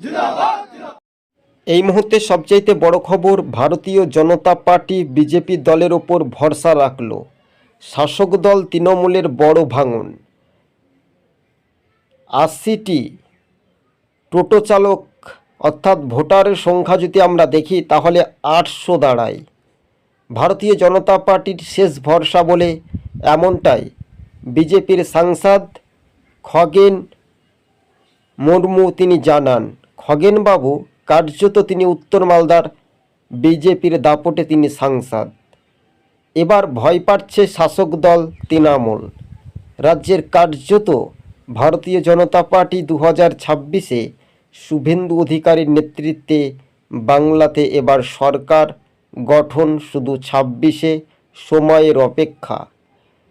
জিনাবাদ এই মুহূর্তে সবচাইতে বড় খবর ভারতীয় জনতা পার্টি বিজেপি দলের ওপর ভরসা রাখল। শাসক দল তৃণমূলের বড় ভাঙন। আশিটি টোটো চালক অর্থাৎ ভোটারের সংখ্যা যদি আমরা দেখি তাহলে আটশো দাঁড়ায়। ভারতীয় জনতা পার্টির শেষ ভরসা বলে এমনটাই। বিজেপির সাংসদ খগেন মুর্মু তিনি জানান খগেনবাবু কার্যত তিনি উত্তর মালদার বিজেপির দাপটে তিনি সাংসদ। এবার ভয় পাচ্ছে শাসক দল তৃণমূল। রাজ্যের কার্যত ভারতীয় জনতা পার্টি দু হাজার ছাব্বিশে শুভেন্দু অধিকারীর নেতৃত্বে বাংলাতে এবার সরকার গঠন শুধু ছাব্বিশে সময়ের অপেক্ষা।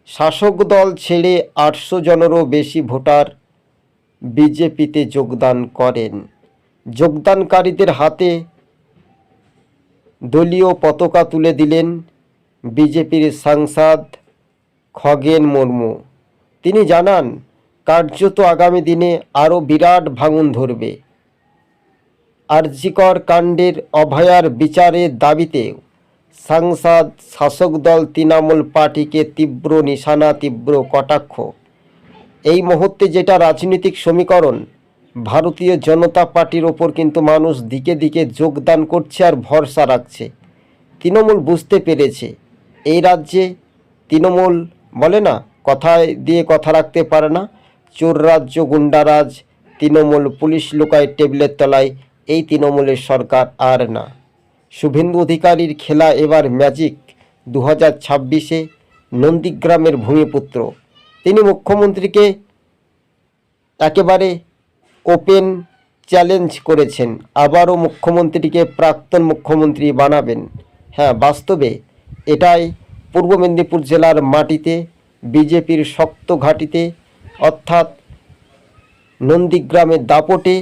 শাসক দল ছেড়ে আটশো জনেরও বেশি ভোটার বিজেপিতে যোগদান করেন। যোগদানকারীদের হাতে দলীয় পতাকা তুলে দিলেন বিজেপির সাংসদ খগেন মুর্মু। তিনি জানান, কার্যত আগামী দিনে আরও বিরাট ভাঙন ধরবে। আরজিকর কাণ্ডের অভয়ার বিচারের দাবিতে সাংসদ শাসক দল তৃণমূল পার্টিকে তীব্র নিশানা, তীব্র কটাক্ষ। এই মুহূর্তে যেটা রাজনৈতিক সমীকরণ, ভারতীয় জনতা পার্টির ওপর কিন্তু মানুষ দিকে দিকে যোগদান করছে আর ভরসা রাখছে। তৃণমূল বুঝতে পেরেছে। এই রাজ্যে তৃণমূল বলে না, কথায় দিয়ে কথা রাখতে পারে না। চোর রাজ্য গুন্ডারাজ তৃণমূল পুলিশ লোকায় টেবিলের তলায়, এই তৃণমূলের সরকার আর না। শুভেন্দু অধিকারীর খেলা এবার ম্যাজিক দু হাজার ছাব্বিশে নন্দীগ্রামের ভূমিপুত্র। তিনি মুখ্যমন্ত্রীকে একেবারে ওপেন চ্যালেঞ্জ করেছেন। আবারও মুখ্যমন্ত্রীকে প্রাক্তন মুখ্যমন্ত্রী বানাবেন। হ্যাঁ বাস্তবে এটাই পূর্ব মেদিনীপুর জেলার মাটিতে, বিজেপির শক্ত ঘাঁটিতে, অর্থাৎ নন্দীগ্রামের দাপটে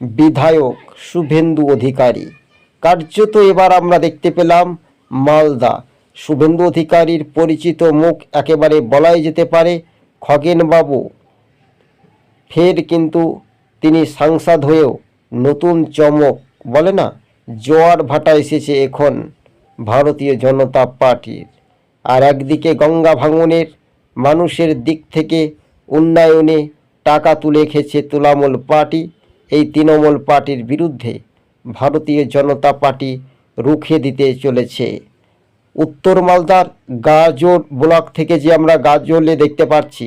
বিধায়ক শুভেন্দু অধিকারী। কার্যত এবার আমরা দেখতে পেলাম মালদা। শুভেন্দু অধিকারীর পরিচিত মুখ একেবারে বলাই যেতে পারে খগেনবাবু। ফের কিন্তু তিনি সাংসদ হয়েও নতুন চমক, বলে না? জোয়ার ভাটা এসেছে এখন ভারতীয় জনতা পার্টির। আর একদিকে গঙ্গা ভাঙনের মানুষের দিক থেকে উন্নয়নে টাকা তুলে খেছে তৃণমূল পার্টি, এই তৃণমূল পার্টির বিরুদ্ধে। ভারতীয় জনতা পার্টি রুখে দিতে চলেছে। উত্তর মালদার গাজর ব্লক থেকে যে আমরা গাজলে দেখতে পাচ্ছি,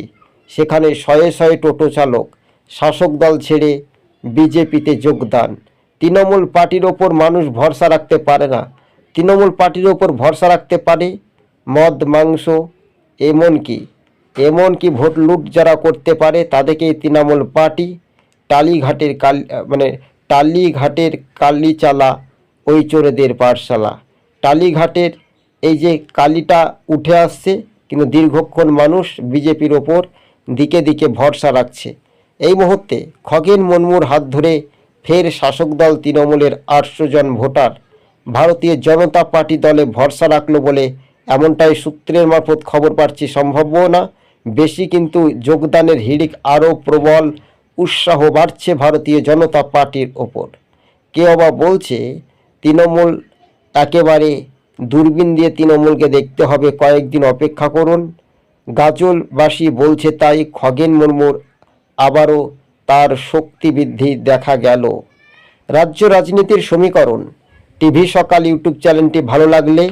সেখানে শয়ে শয়ে টোটো চালক, শাসক দল ছেড়ে বিজেপিতে যোগদান। তৃণমূল পার্টির ওপর মানুষ ভরসা রাখতে পারে না। তৃণমূল পার্টির ওপর ভরসা রাখতে পারে মদ, মাংস, এমনকি এমনকি ভোট লুট যারা করতে পারে, তাদেরকেই তৃণমূল পার্টি টালিঘাটের কাল মানে টালিঘাটের কালিচালা, ওই চোরেদের পাঠশালা। টালিঘাটের এই যে কালিটা উঠে আসছে, কিন্তু দীর্ঘক্ষণ মানুষ বিজেপির ওপর দিকে দিকে ভরসা রাখছে। এই মুহূর্তে খগেন মুর্মুর হাত ধরে ফের শাসক দল তৃণমূলের আটশো জন ভোটার ভারতীয় জনতা পার্টি দলে ভরসা রাখল বলে এমনটাই সূত্রের মারফত খবর পাচ্ছি সম্ভাব্য না। বেশি কিন্তু যোগদানের হিড়িক আরও প্রবল উৎসাহ বাড়ছে ভারতীয় জনতা পার্টির ওপর। কেউ আবার বলছে, তৃণমূল একেবারে দূরবীন দিয়ে তৃণমূলকে দেখতে হবে, কয়েকদিন অপেক্ষা করুন। গাজলবাসী বলছে, তাই খগেন মুর্মুর আবারও তার শক্তি বৃদ্ধি দেখা গেল। রাজ্য রাজনীতির সমীকরণ, টিভি সকাল, ইউটিউব চ্যানেলটি ভালো লাগলে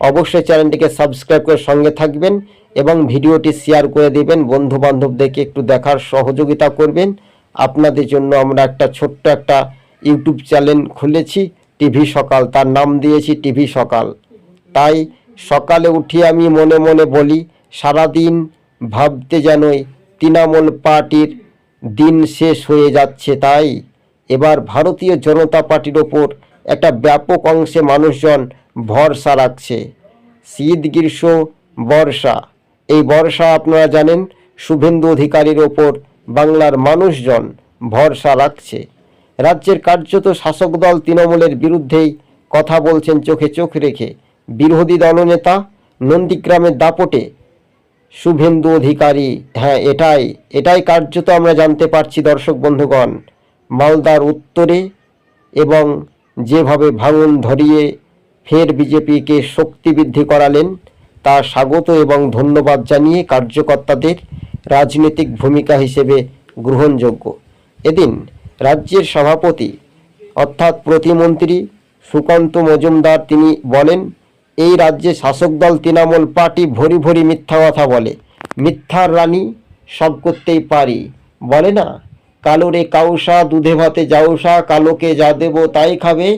অবশ্যই চ্যানেলটিকে সাবস্ক্রাইব করে সঙ্গে থাকবেন এবং ভিডিওটি শেয়ার করে দেবেন। বন্ধু বান্ধবদেরকে একটু দেখার সহযোগিতা করবেন। আপনাদের জন্য আমরা একটা ছোট্ট একটা ইউটিউব চ্যানেল খুলেছি, টিভি সকাল, তার নাম দিয়েছি টিভি সকাল। তাই সকালে উঠে আমি মনে মনে বলি, সারাদিন ভাবতে যেনই তৃণমূল পার্টির দিন শেষ হয়ে যাচ্ছে তাই এবার ভারতীয় জনতা পার্টির ওপর একটা ব্যাপক অংশে মানুষজন ভরসা রাখছে। শীত, গ্রীষ্ম, বর্ষা। এই বর্ষা আপনারা জানেন, শুভেন্দু অধিকারীর ওপর বাংলার মানুষজন ভরসা রাখছে। রাজ্যের কার্যত শাসক দল তৃণমূলের বিরুদ্ধেই কথা বলছেন চোখে চোখ রেখে বিরোধী দলনেতা নন্দীগ্রামের দাপটে। শুভেন্দু অধিকারী হ্যাঁ এটাই এটাই কার্যত আমরা জানতে পারছি দর্শক বন্ধুগণ। মালদার উত্তরে এবং যেভাবে ভাঙন ধরিয়ে ফের বিজেপিকে শক্তি বৃদ্ধি করালেন, তা স্বাগত এবং ধন্যবাদ জানিয়ে কার্যকর্তাদের রাজনৈতিক ভূমিকা হিসেবে গ্রহণযোগ্য। এদিন রাজ্যের সভাপতি অর্থাৎ প্রতিমন্ত্রী সুকান্ত মজুমদার তিনি বলেন, এই রাজ্যে শাসক দল তৃণমূল পার্টি ভরি ভরি মিথ্যা কথা বলে। মিথ্যার রানী সব করতেই পারি। বলে না, কালো রে কাউসা, দুধে ভাতে যাউসা কালোকে যা দেব তাই খাবে,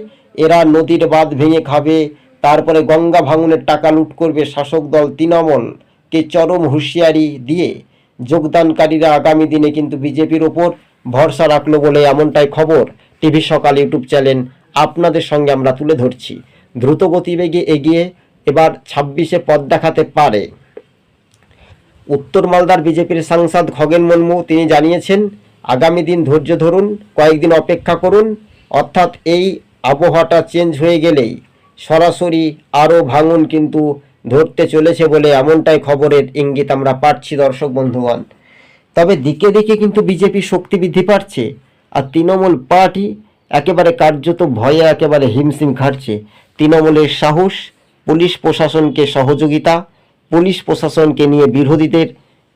এরা নদীর বাঁধ ভেঙে খাবে, তারপরে গঙ্গা ভাঙনের টাকা লুট করবে শাসক দল তৃণমূলকে চরম হুঁশিয়ারি দিয়ে। যোগদানকারীরা আগামী দিনে কিন্তু বিজেপির ওপর ভরসা রাখল বলে এমনটাই খবর টিভি সকাল ইউটিউব চ্যানেল আপনাদের সঙ্গে আমরা তুলে ধরছি। দ্রুত গতিবেগে এগিয়ে এবার ছাব্বিশে পথ দেখাতে পারে। উত্তর মালদার বিজেপির সাংসদ খগেন মুর্মু তিনি জানিয়েছেন, আগামী দিন ধৈর্য ধরুন, কয়েকদিন অপেক্ষা করুন, অর্থাৎ এই আবহাওয়াটা চেঞ্জ হয়ে গেলেই সরাসরি আরও ভাঙন কিন্তু ধরতে চলেছে বলে এমনটাই খবরের ইঙ্গিত আমরা পাচ্ছি, দর্শক বন্ধুগণ। তবে দিকে দিকে কিন্তু বিজেপি শক্তি বৃদ্ধি পাচ্ছে আর তৃণমূল পার্টি একেবারে কার্যত ভয়ে একেবারে হিমশিম খাটছে। তৃণমূলের সাহস, পুলিশ প্রশাসনকে সহযোগিতা, পুলিশ প্রশাসনকে নিয়ে বিরোধীদের,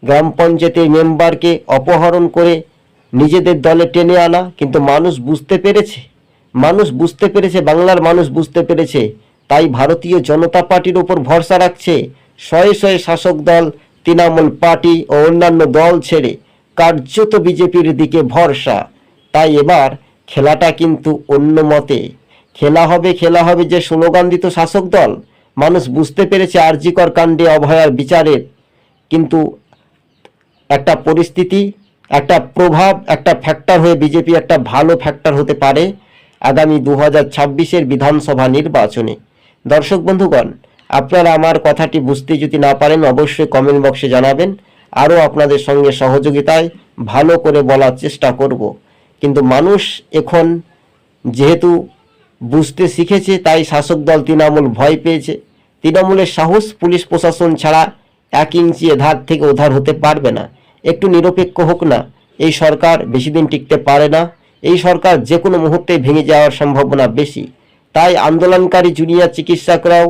গ্রাম পঞ্চায়েতের মেম্বারকে অপহরণ করে নিজেদের দলে টেনে আনা। কিন্তু মানুষ বুঝতে পেরেছে, মানুষ বুঝতে পেরেছে, বাংলার মানুষ বুঝতে পেরেছে তাই ভারতীয় জনতা পার্টির ওপর ভরসা রাখছে শয়ে শয়ে শাসক দল, তৃণমূল পার্টি ও অন্যান্য দল ছেড়ে কার্যত বিজেপির দিকে ভরসা। তাই এবার খেলাটা কিন্তু অন্য মতে। খেলা হবে খেলা হবে যে স্লোগান দিত শাসক দল, মানুষ বুঝতে পেরেছে আরজিকর কাণ্ডে অভয়ার বিচারের। কিন্তু একটা পরিস্থিতি, একটা প্রভাব, একটা ফ্যাক্টর হয়ে বিজেপি একটা ভালো ফ্যাক্টর হতে পারে আগামী দু হাজার বিধানসভা নির্বাচনে। দর্শক বন্ধুগণ, আপনারা আমার কথাটি বুঝতে যদি না পারেন, অবশ্যই কমেন্ট বক্সে জানাবেন। আরও আপনাদের সঙ্গে সহযোগিতায় ভালো করে বলার চেষ্টা করব। কিন্তু মানুষ এখন যেহেতু বুঝতে শিখেছে, তাই শাসক দল তৃণমূল ভয় পেয়েছে। তৃণমূলের সাহস পুলিশ প্রশাসন ছাড়া এক ইঞ্চি এধার থেকে ওধার হতে পারবে না। একটু নিরপেক্ষ হোক না। এই সরকার বেশি দিন টিকতে পারে না। এই সরকার যে কোনো মুহূর্তে ভেঙে যাওয়ার সম্ভাবনা বেশি। তাই আন্দোলনকারী জুনিয়র চিকিৎসকরাও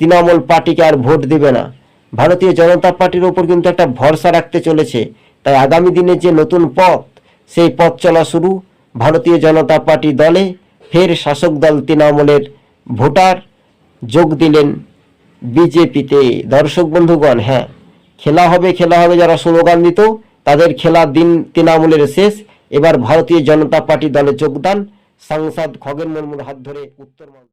তৃণমূল পার্টিকে আর ভোট দেবে না। ভারতীয় জনতা পার্টির ওপর কিন্তু একটা ভরসা রাখতে চলেছে। তাই আগামী দিনে যে নতুন পথ, সেই পথ চলা শুরু। ভারতীয় জনতা পার্টি দলে ফের শাসক দল তৃণমূলের ভোটার যোগ দিলেন বিজেপিতে। দর্শক বন্ধুগণ হ্যাঁ খেলা হবে খেলা হবে যারা স্লোগান দিত, তাদের খেলা দিন তৃণমূলের শেষ। এবার ভারতীয় জনতা পার্টি দলে যোগদান। সাংসদ খগেন মুর্মুর হাত ধরে উত্তর